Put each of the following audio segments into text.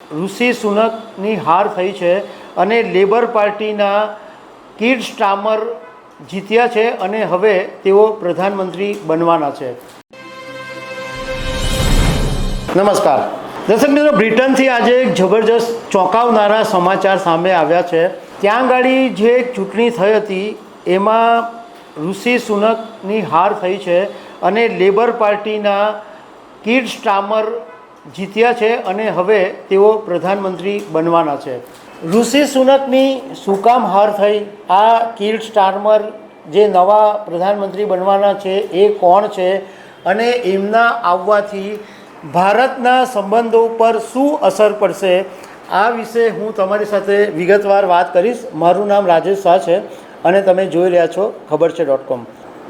ઋષિ સુનકની હાર થઈ છે અને લેબર પાર્ટીના કીડ સ્ટામર જીત્યા છે અને હવે તેઓ પ્રધાનમંત્રી બનવાના છે. નમસ્કાર. દર્શક મિત્રો, બ્રિટનથી આજે એક જબરજસ્ત ચોંકાવનારા સમાચાર સામે આવ્યા છે. ત્યાં ગાડી જે ચૂંટણી થઈ હતી, એમાં ઋષિ સુનકની હાર થઈ છે અને લેબર પાર્ટીના કીડ સ્ટામર જીત્યા છે અને હવે તેઓ પ્રધાનમંત્રી બનવાના છે. ઋષિ સુનકની શું કામ હાર થઈ? આ કીડ સ્ટાર્મર જે નવા પ્રધાનમંત્રી બનવાના છે એ કોણ છે? અને એમના આવવાથી ભારતના સંબંધો પર શું અસર પડશે? આ વિશે હું તમારી સાથે વિગતવાર વાત કરીશ. મારું નામ રાજેશ શાહ છે અને તમે જોઈ રહ્યા છો ખબર છે ડોટ કોમ.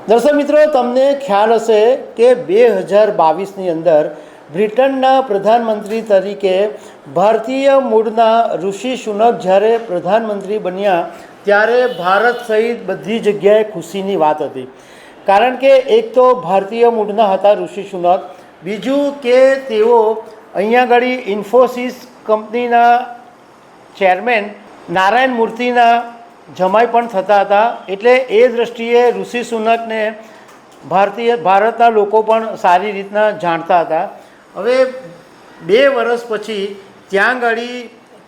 દર્શક મિત્રો, તમને ખ્યાલ હશે કે બે હજાર બાવીસની અંદર બ્રિટનના પ્રધાનમંત્રી તરીકે ભારતીય મૂળના ઋષિ સુનક જ્યારે પ્રધાનમંત્રી બન્યા, ત્યારે ભારત સહિત બધી જગ્યાએ ખુશીની વાત હતી. કારણ કે એક તો ભારતીય મૂળના હતા ઋષિ સુનક, બીજું કે તેઓ અહીંયા આગળ ઇન્ફોસિસ કંપનીના ચેરમેન નારાયણ મૂર્તિના જમાઈ પણ થતા હતા. એટલે એ દૃષ્ટિએ ઋષિ સુનકને ભારતીય, ભારતના લોકો પણ સારી રીતના જાણતા હતા. હવે બે વર્ષ પછી ત્યાં ગાડી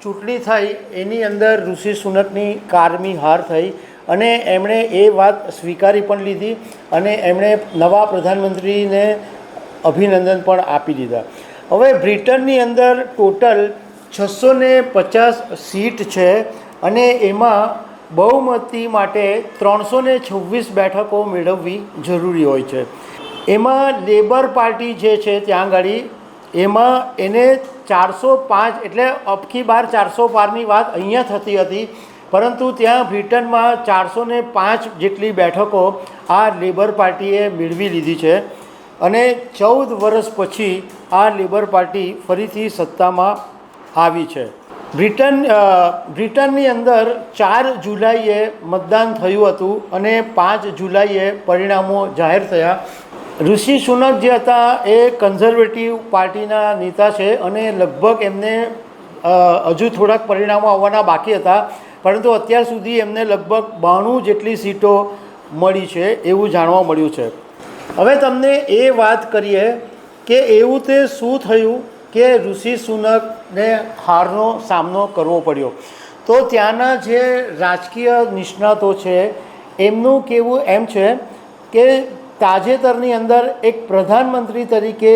ચૂંટણી થઈ, એની અંદર ઋષિ સુનકની કારમી હાર થઈ અને એમણે એ વાત સ્વીકારી પણ લીધી અને એમણે નવા પ્રધાનમંત્રીને અભિનંદન પણ આપી દીધા. હવે બ્રિટનની અંદર ટોટલ છસો ને પચાસ સીટ છે અને એમાં બહુમતી માટે ત્રણસો ને છવ્વીસ બેઠકો મેળવવી જરૂરી હોય છે. એમાં લેબર પાર્ટી જે છે, ત્યાં આગળ એમાં એને ચારસો પાંચ એટલે અબકી બાર ચારસો પારની વાત અહીંયા થતી હતી. પરંતુ ત્યાં બ્રિટનમાં ચારસો ને પાંચ જેટલી બેઠકો આ લેબર પાર્ટીએ મેળવી લીધી છે. અને ચૌદ વર્ષ પછી આ લેબર પાર્ટી ફરીથી સત્તામાં આવી છે. બ્રિટન બ્રિટનની અંદર ચાર જુલાઈએ મતદાન થયું હતું અને પાંચ જુલાઈએ પરિણામો જાહેર થયા. ઋષિ સુનક જે હતા એ કન્ઝર્વેટિવ પાર્ટીના નેતા છે અને લગભગ એમને હજુ થોડાક પરિણામો આવવાના બાકી હતા, પરંતુ અત્યાર સુધી એમને લગભગ બાણું જેટલી સીટો મળી છે એવું જાણવા મળ્યું છે. હવે તમને એ વાત કરીએ કે એવું તે શું થયું કે ઋષિ સુનકને હારનો સામનો કરવો પડ્યો. તો ત્યાંના જે રાજકીય નિષ્ણાતો છે, એમનું કહેવું એમ છે કે તાજેતરની અંદર એક પ્રધાનમંત્રી તરીકે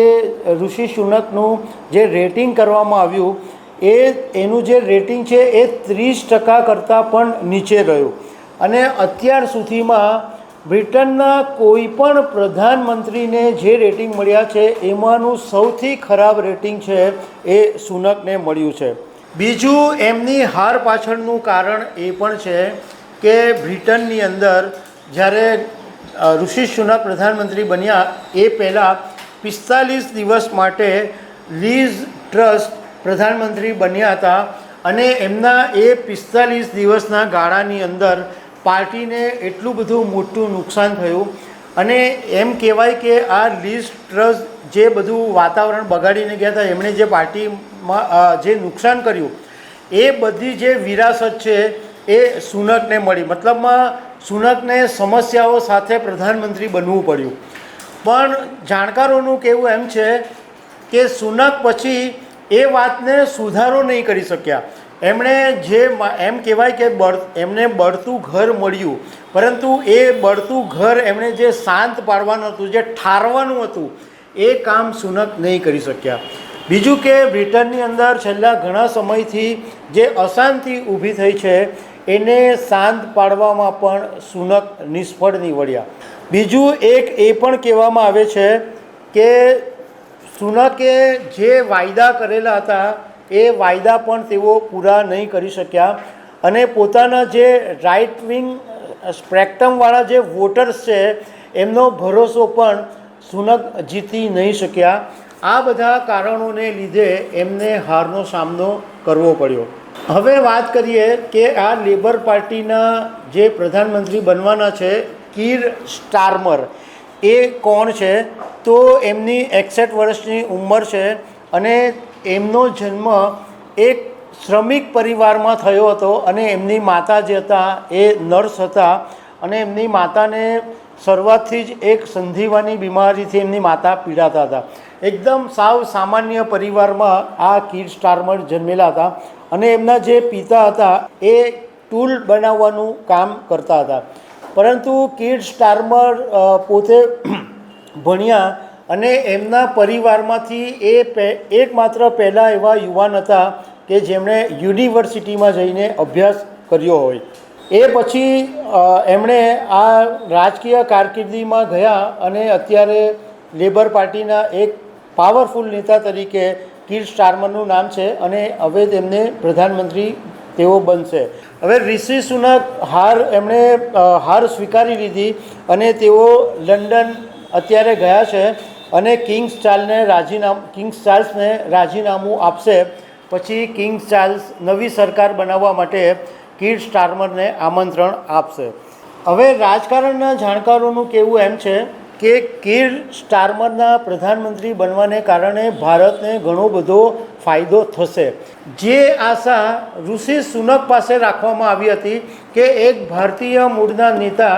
ઋષિ સુનકનું જે રેટિંગ કરવામાં આવ્યું, એ એનું જે રેટિંગ છે એ ત્રીસ ટકા કરતાં પણ નીચે રહ્યું અને અત્યાર સુધીમાં બ્રિટનના કોઈ પણ પ્રધાનમંત્રીને જે રેટિંગ મળ્યા છે, એમાંનું સૌથી ખરાબ રેટિંગ છે એ સુનકને મળ્યું છે. બીજું એમની હાર પાછળનું કારણ એ પણ છે કે બ્રિટનની અંદર જ્યારે ઋષિ સુનક પ્રધાનમંત્રી બન્યા એ પહેલાં પિસ્તાલીસ દિવસ માટે લીઝ ટ્રસ્ટ પ્રધાનમંત્રી બન્યા હતા અને એમના એ પિસ્તાલીસ દિવસના ગાળાની અંદર પાર્ટીને એટલું બધું મોટું નુકસાન થયું. અને એમ કહેવાય કે આ લીઝ ટ્રસ્ટ જે બધું વાતાવરણ બગાડીને ગયા હતા, એમણે જે પાર્ટીમાં જે નુકસાન કર્યું, એ બધી જે વિરાસત છે એ સુનકને મળી. મતલબમાં સુનકને સમસ્યાઓ સાથે પ્રધાનમંત્રી બનવું પડ્યું. પણ જાણકારોનું કહેવું એમ છે કે સુનક પછી એ વાતને સુધારો નહીં કરી શક્યા. એમણે જે એમ કહેવાય કે બળ, એમને બળતું ઘર મળ્યું. પરંતુ એ બળતું ઘર એમણે જે શાંત પાડવાનું હતું, જે ઠારવાનું હતું, એ કામ સુનક નહીં કરી શક્યા. બીજું કે બ્રિટનની અંદર છેલ્લા ઘણા સમયથી જે અશાંતિ ઊભી થઈ છે એને શાંત પાડવામાં પણ સુનક નિષ્ફળ નીવડ્યા બીજું એક એ પણ કહેવામાં આવે છે કે સુનકે જે વાયદા કરેલા હતા, એ વાયદા પણ તેઓ પૂરા નહીં કરી શક્યા અને પોતાના જે રાઇટ વિંગ સ્પ્રેક્ટમવાળા જે વોટર્સ છે, એમનો ભરોસો પણ સુનક જીતી નહીં શક્યા. આ બધા કારણોને લીધે એમને હારનો સામનો કરવો પડ્યો. હવે વાત કરીએ કે આ લેબર પાર્ટીના જે પ્રધાનમંત્રી બનવાના છે, કીર સ્ટાર્મર. એ કોણ છે? તો એમની એકસઠ વર્ષની ઉંમર છે અને એમનો જન્મ એક શ્રમિક પરિવારમાં થયો હતો અને એમની માતા જે હતા એ નર્સ હતા અને એમની માતાને શરૂઆતથી જ એક સંધિવાની બીમારીથી એમની માતા પીડાતા હતા. એકદમ સાવ સામાન્ય પરિવારમાં આ કીર સ્ટારમર જન્મેલા હતા. અને એમના જે પિતા હતા, એ ટૂલ બનાવવાનું કામ કરતા હતા. પરંતુ કિડ સ્ટારમર પોતે ભણ્યા અને એમના પરિવારમાંથી એ એકમાત્ર પહેલાં એવા યુવાન હતા કે જેમણે યુનિવર્સિટીમાં જઈને અભ્યાસ કર્યો હોય. એ પછી એમણે આ રાજકીય કારકિર્દીમાં ગયા અને અત્યારે લેબર પાર્ટીના એક પાવરફુલ નેતા તરીકે કીર સ્ટારમરનું નામ છે અને હવે તેમને પ્રધાનમંત્રી તેઓ બનશે. હવે રિષિ સુનક હાર એમણે હાર સ્વીકારી લીધી અને તેઓ લંડન અત્યારે ગયા છે અને કિંગ્સ ચાર્લ્સને રાજીનામું કિંગ્સ ચાર્લ્સને રાજીનામું આપશે. પછી કિંગ્સ ચાર્લ્સ નવી સરકાર બનાવવા માટે કીર સ્ટારમરને આમંત્રણ આપશે. હવે રાજકારણના જાણકારોનું કહેવું એમ છે કે કીર સ્ટારમરના પ્રધાનમંત્રી બનવાને કારણે ભારતને ઘણો બધો ફાયદો થશે. જે આશા ઋષિ સુનક પાસે રાખવામાં આવી હતી કે એક ભારતીય મૂળના નેતા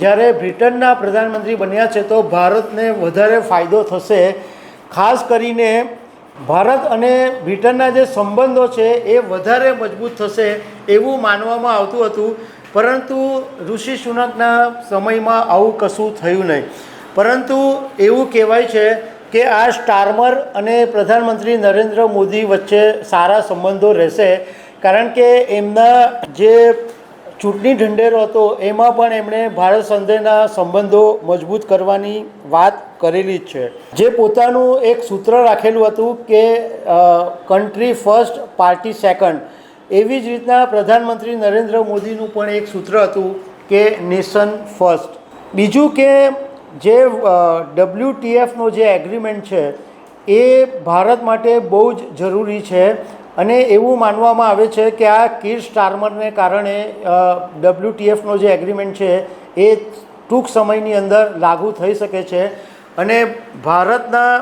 જ્યારે બ્રિટનના પ્રધાનમંત્રી બન્યા છે તો ભારતને વધારે ફાયદો થશે. ખાસ કરીને ભારત અને બ્રિટનના જે સંબંધો છે એ વધારે મજબૂત થશે એવું માનવામાં આવતું હતું. પરંતુ ઋષિ સુનકના સમયમાં આવું કશું થયું નહીં. પરંતુ એવું કહેવાય છે કે આ સ્ટારમર અને પ્રધાનમંત્રી નરેન્દ્ર મોદી વચ્ચે સારા સંબંધો રહેશે. કારણ કે એમના જે ચૂંટણી ઢંઢેરો હતો, એમાં પણ એમણે ભારત સંઘના સંબંધો મજબૂત કરવાની વાત કરેલી જ છે. જે પોતાનું એક સૂત્ર રાખેલું હતું કે કન્ટ્રી ફર્સ્ટ પાર્ટી સેકન્ડ એવી જ રીતના પ્રધાનમંત્રી નરેન્દ્ર મોદીનું પણ એક સૂત્ર હતું કે નેશન ફર્સ્ટ બીજું કે જે ડબલ્યુટીએફનો જે એગ્રીમેન્ટ છે, એ ભારત માટે બહુ જ જરૂરી છે અને એવું માનવામાં આવે છે કે આ કીર સ્ટારમરને કારણે ડબલ્યુટીએફનો જે એગ્રીમેન્ટ છે, એ ટૂંક સમયની અંદર લાગુ થઈ શકે છે અને ભારતના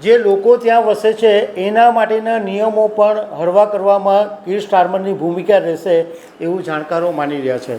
જે લોકો ત્યાં વસે છે, એના માટેના નિયમો પણ હળવા કરવામાં કીર સ્ટારમરની ભૂમિકા રહેશે એવું જાણકારો માની રહ્યા છે.